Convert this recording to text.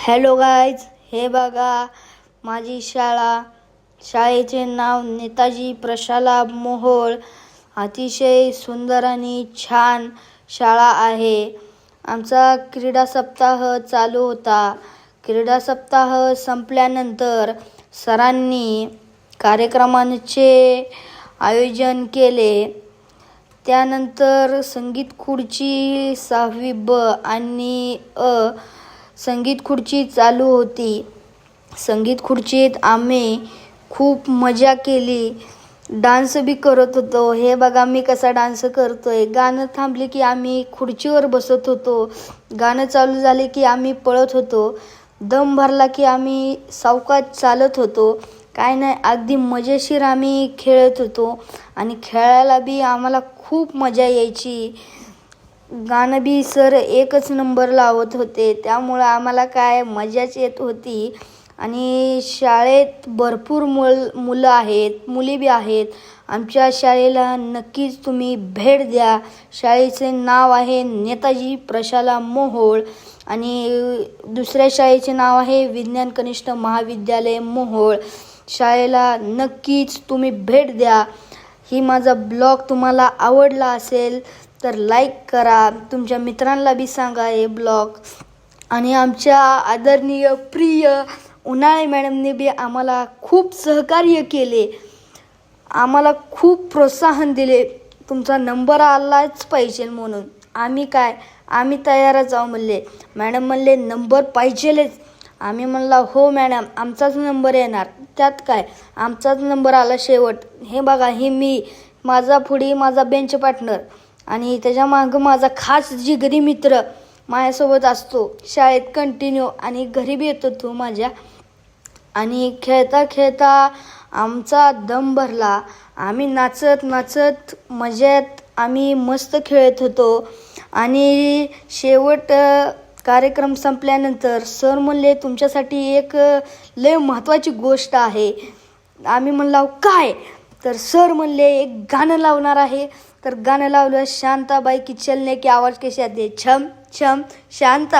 Hello guys हे बघा माझी शाळा. शाळेचे नाव नेताजी प्रशाला मोहोळ. अतिशय सुंदर आणि छान शाळा आहे. आमचा क्रीडा सप्ताह चालू होता. क्रीडा सप्ताह संपल्यानंतर सरांनी कार्यक्रमांचे आयोजन केले. त्यानंतर संगीत खुर्ची सहावी ब आणि अ संगीत खुर्ची चालू होती. संगीत खुर्चीत आम्ही खूप मजा केली. डान्स बी करत होतो. हे बघा मी कसा डान्स करतोय. गाणं थांबले की आम्ही खुर्चीवर बसत होतो. गाणं चालू झाले की आम्ही पळत होतो. दम भरला की आम्ही सावकाश चालत होतो. काय नाही अगदी मजेशीर आम्ही खेळत होतो. आणि खेळायला बी आम्हाला खूप मजा यायची. गाणं बी सर एकच नंबर लावत होते. त्यामुळं आम्हाला काय मजाच येत होती. आणि शाळेत भरपूर मुल मुलं आहेत मुली बी आहेत. आमच्या शाळेला नक्कीच तुम्ही भेट द्या. शाळेचे नाव आहे नेताजी प्रशाला मोहोळ. आणि दुसऱ्या शाळेचे नाव आहे विज्ञान कनिष्ठ महाविद्यालय मोहोळ. शाळेला नक्कीच तुम्ही भेट द्या. ही माझा ब्लॉग तुम्हाला आवडला असेल तर लाईक करा. तुमच्या मित्रांना बी सांगा हे ब्लॉग आणि आमच्या आदरणीय प्रिय उन्हाळे मॅडमने बी आम्हाला खूप सहकार्य केले. आम्हाला खूप प्रोत्साहन दिले. तुमचा नंबर आलाच पाहिजे म्हणून. आम्ही काय? आम्ही तयारच आहो म्हणले. मॅडम म्हणले नंबर पाहिजेलच. आम्ही म्हणला हो मॅडम आमचाच नंबर येणार. त्यात काय? आमचाच नंबर आला शेवट. हे बघा हे मी माझा पुढे माझा बेंच पार्टनर आणि त्याच्या मागं माझा खास जिगरी मित्र माझ्यासोबत असतो. शाळेत कंटिन्यू आणि घरी बी येतो तो माझ्या. आणि खेळता खेळता आमचा दम भरला. आम्ही नाचत नाचत मजेत आम्ही मस्त खेळत होतो. आणि शेवट कार्यक्रम संपल्यानंतर सर म्हणले तुमच्यासाठी एक लय महत्त्वाची गोष्ट आहे. आम्ही म्हणला काय? तर सर म्हणले एक गाणं लावणार आहे. तर गाणं लावलं शांताबाई की चलने की आवाज कशी आते छम छम शांता